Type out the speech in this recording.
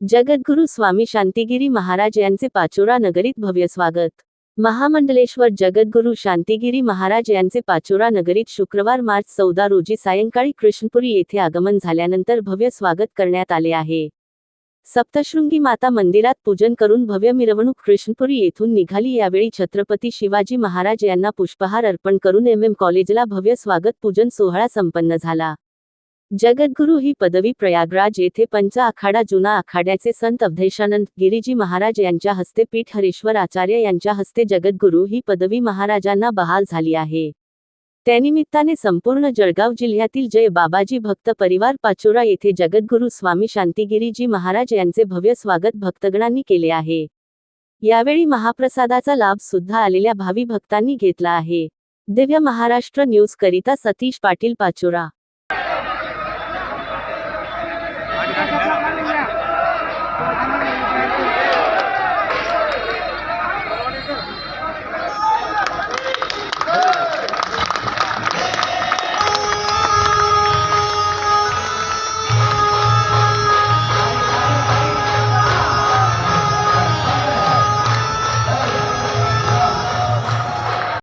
जगद्गुरु स्वामी शांतिगिरी महाराज यांचे पाचोरा नगरीत भव्य स्वागत. महामंडलेश्वर जगद्गुरु शांतिगिरी महाराज यांचे पाचोरा नगरीत शुक्रवार मार्च चौदा रोजी सायंकाळी कृष्णपुरी येथे आगमन झाल्यानंतर भव्य स्वागत करण्यात आले आहे. सप्तशृंगी माता मंदिरात पूजन करून भव्य मिरवणूक कृष्णपुरी येथून निघाली. यावेळी छत्रपती शिवाजी महाराज यांना पुष्पहार अर्पण करून एम एम कॉलेजला भव्य स्वागत पूजन सोहळा संपन्न झाला. जगद्गुरु ही पदवी प्रयागराज येथे पंच आखाडा जुना आखाड्याचे संत अवधेशानंद गिरीजी महाराज यांच्या हस्ते पीठ हरेश्वर आचार्य यांच्या हस्ते जगद्गुरु ही पदवी महाराजांना बहाल झाली आहे. त्यानिमित्ताने संपूर्ण जळगाव जिल्ह्यातील जय बाबाजी भक्त परिवार पाचोरा येथे जगद्गुरु स्वामी शांतिगिरीजी महाराज यांचे भव्य स्वागत भक्तगणांनी केले आहे. यावेळी महाप्रसादाचा लाभ सुद्धा आलेल्या भावी भक्तांनी घेतला आहे. दिव्य महाराष्ट्र न्यूज करिता सतीश पाटील पाचोरा.